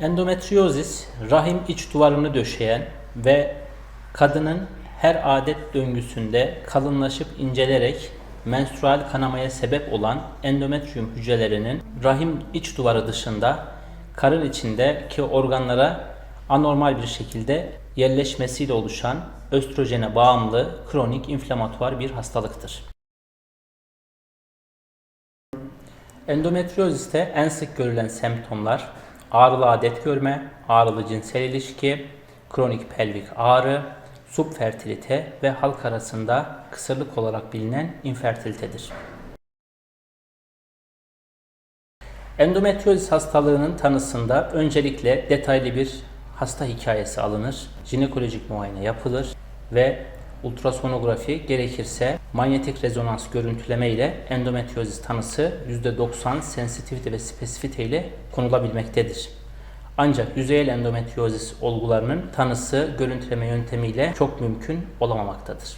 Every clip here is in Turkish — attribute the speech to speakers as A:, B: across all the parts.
A: Endometriozis, rahim iç duvarını döşeyen ve kadının her adet döngüsünde kalınlaşıp incelerek menstrual kanamaya sebep olan endometrium hücrelerinin rahim iç duvarı dışında karın içindeki organlara anormal bir şekilde yerleşmesiyle oluşan östrojene bağımlı kronik inflamatuar bir hastalıktır. Endometrioziste en sık görülen semptomlar ağrılı adet görme, ağrılı cinsel ilişki, kronik pelvik ağrı, subfertilite ve halk arasında kısırlık olarak bilinen infertilitedir. Endometriozis hastalığının tanısında öncelikle detaylı bir hasta hikayesi alınır, jinekolojik muayene yapılır ve ultrasonografi gerekirse manyetik rezonans görüntüleme ile endometriozis tanısı %90 sensitivite ve spesifite ile konulabilmektedir. Ancak yüzeyel endometriozis olgularının tanısı görüntüleme yöntemiyle çok mümkün olamamaktadır.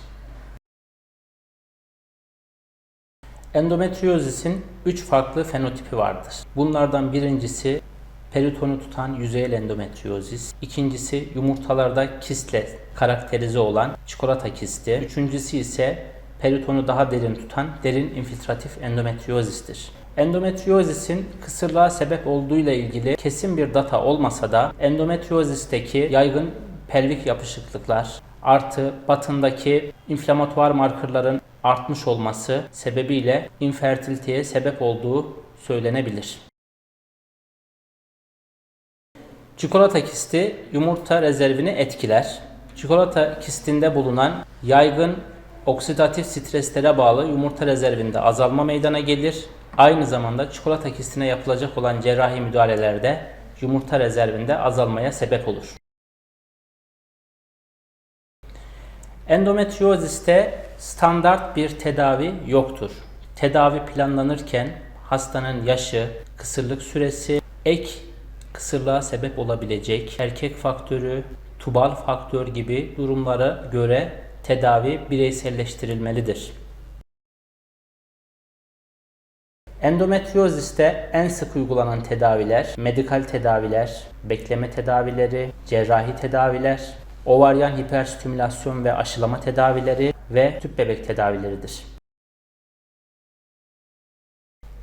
A: Endometriozisin 3 farklı fenotipi vardır. Bunlardan birincisi peritonu tutan yüzeyel endometriozis, ikincisi yumurtalarda kistle karakterize olan çikolata kisti, üçüncüsü ise peritonu daha derin tutan derin infiltratif endometriozistir. Endometriozisin kısırlığa sebep olduğuyla ilgili kesin bir data olmasa da endometriozisteki yaygın pelvik yapışıklıklar artı batındaki inflamatuar markerların artmış olması sebebiyle infertiliteye sebep olduğu söylenebilir. Çikolata kisti yumurta rezervini etkiler. Çikolata kistinde bulunan yaygın oksidatif streslere bağlı yumurta rezervinde azalma meydana gelir. Aynı zamanda çikolata kistine yapılacak olan cerrahi müdahalelerde yumurta rezervinde azalmaya sebep olur. Endometrioziste standart bir tedavi yoktur. Tedavi planlanırken hastanın yaşı, kısırlık süresi, ek kısırlığa sebep olabilecek erkek faktörü, tubal faktör gibi durumlara göre tedavi bireyselleştirilmelidir. Endometrioziste en sık uygulanan tedaviler, medikal tedaviler, bekleme tedavileri, cerrahi tedaviler, ovaryan hiperstimülasyon ve aşılama tedavileri ve tüp bebek tedavileridir.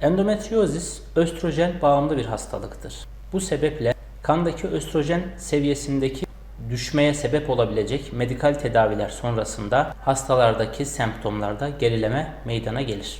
A: Endometriozis östrojen bağımlı bir hastalıktır. Bu sebeple kandaki östrojen seviyesindeki düşmeye sebep olabilecek medikal tedaviler sonrasında hastalardaki semptomlarda gerileme meydana gelir.